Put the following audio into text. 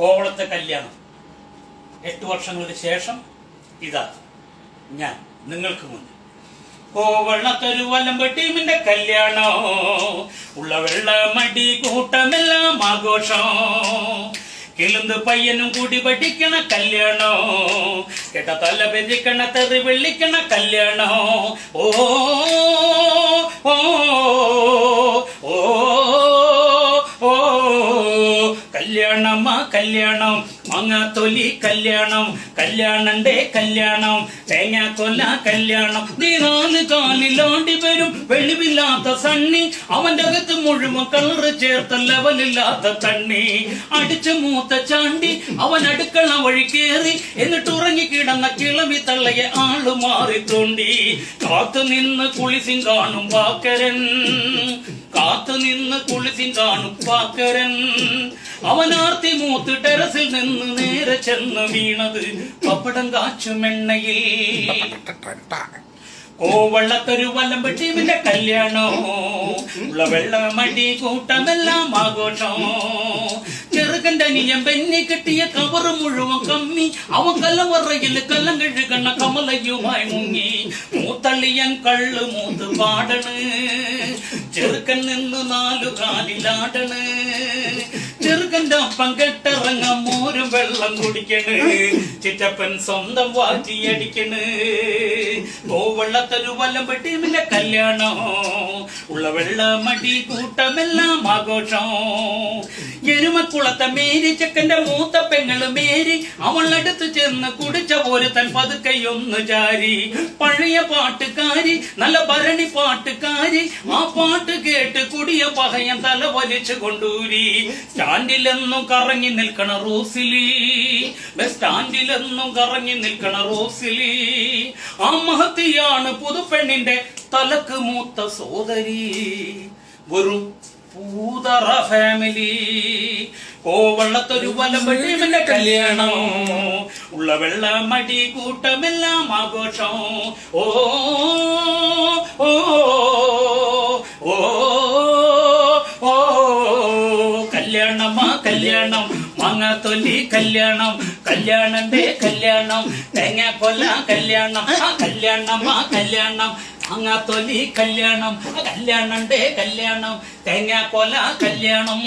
കോവളത്തെ കല്യാണം. എട്ട് വർഷങ്ങൾക്ക് ശേഷം ഇതാ ഞാൻ നിങ്ങൾക്ക് മുന്നിൽ. കോവളത്തൊരു വല്ലമ്പ ടീമിന്റെ കല്യാണോ. ഉള്ള വെള്ള മടി കൂട്ടമെല്ലാം ആഘോഷം. കിളുന്ത് പയ്യനും കൂടി പഠിക്കണ കല്യാണോ. കേട്ട തല പെരിക്കണ തെറി വെള്ളിക്കണ കല്യാണോ. ഓ ഓ ഓ കല്യാണമാ കല്യാണം മാങ്ങാത്തൊലി കല്യാണം കല്യാണന്റെ കല്യാണം തേങ്ങാക്കൊല്ല കല്യാണം. നീ നാല് കാലിലാണ്ടി വരും വെളിവില്ലാത്ത സണ്ണി. അവന്റെ അകത്ത് മുഴുവൻ കളറ് ചേർത്ത ലെവലില്ലാത്ത തണ്ണി. അടിച്ച മൂത്ത ചാണ്ടി അവൻ അടുക്കള വഴി കേറി. എന്നിട്ട് ഉറങ്ങിക്കിടന്ന കിളമി തള്ളയെ ആൾ മാറി തോണ്ടി കാത്തു നിന്ന് കുളിസിൻ കാണും വാക്കരൻ. കാത്തു നിന്ന് കുളിസിൻ കാണുപ്പാക്കരൻ. അവനാർത്തി മൂത്ത് ടെറസിൽ നിന്ന് നേരെ ചെന്ന് വീണത് പപ്പടം കാച്ചുമെണ്ണയിൽ കോവള്ളത്തൊരു വല്ലം ടീമിന്റെ കല്യാണോ? ഉള്ള വെള്ളമടി കൂട്ടമെല്ലാം ആഘോഷം? ചെറുകന്റെ നിയം പെന്നി കെട്ടിയ കവറ് മുഴുവൻ കമ്മി. അവൻ കലവറയിൽ കല്ലം കഴുകണ കമലയുമായി മുങ്ങി. മൂത്തള്ളിയൻ കള്ളു മൂത്ത് പാടണ്. ചെറുക്കൻ നിന്ന് നാലു കാലിലാടണ്. ചെറുക്കന്റെ അപ്പം കെട്ടിറങ്ങ മോരും വെള്ളം കുടിക്കണ്. ചിറ്റപ്പൻ സ്വന്തം വാറ്റി അടിക്കണ്. കോവള്ളത്തൊരു വല്ലം ടീമിന്റെ കല്യാണം. ഉള്ള വെള്ളമടി കൂട്ടമെല്ലാം ആഘോഷം. എരുമക്കുളത്തെ മേരി ചെക്കന്റെ മൂത്ത പെങ്ങൾ മേരി. അവളടുത്ത് ചെന്ന് കുടിച്ച പോലെ തൻ പതുക്കയൊന്ന് ചാരി. പഴയ പാട്ടുകാരി നല്ല ഭരണി പാട്ടുകാരി. ആ പാട്ട് കേട്ട് കുടിയ പഹയൻ തല വലിച്ചു കൊണ്ടൂരി. സ്റ്റാൻഡിലെന്നും കറങ്ങി നിൽക്കണ റോസിലി. സ്റ്റാൻഡിലെന്നും കറങ്ങി നിൽക്കണ റോസിലി. ആ മഹത്തിയാണ് പുതുപ്പെണ്ണിന്റെ തലക്ക് മൂത്ത സോദരി. വെറും പൂതറ ഫാമിലി കോവള്ളത്തൊരു വലം വെള്ളിമിന്റെ കല്യാണം. ഉള്ള വെള്ള മടി കൂട്ടമെല്ലാം ആഘോഷം. ഓ ഓ ഓ കല്യാണമാ കല്യാണം മാങ്ങാത്തൊല്ലി കല്യാണം. കല്യാണന്റെ കല്യാണം. തേങ്ങാക്കൊല്ല കല്യാണം കല്യാണമാ കല്യാണം. മാങ്ങാത്തൊല്ലി കല്യാണം കല്യാണണ്ടേ കല്യാണം തേങ്ങാക്കൊല കല്യാണം.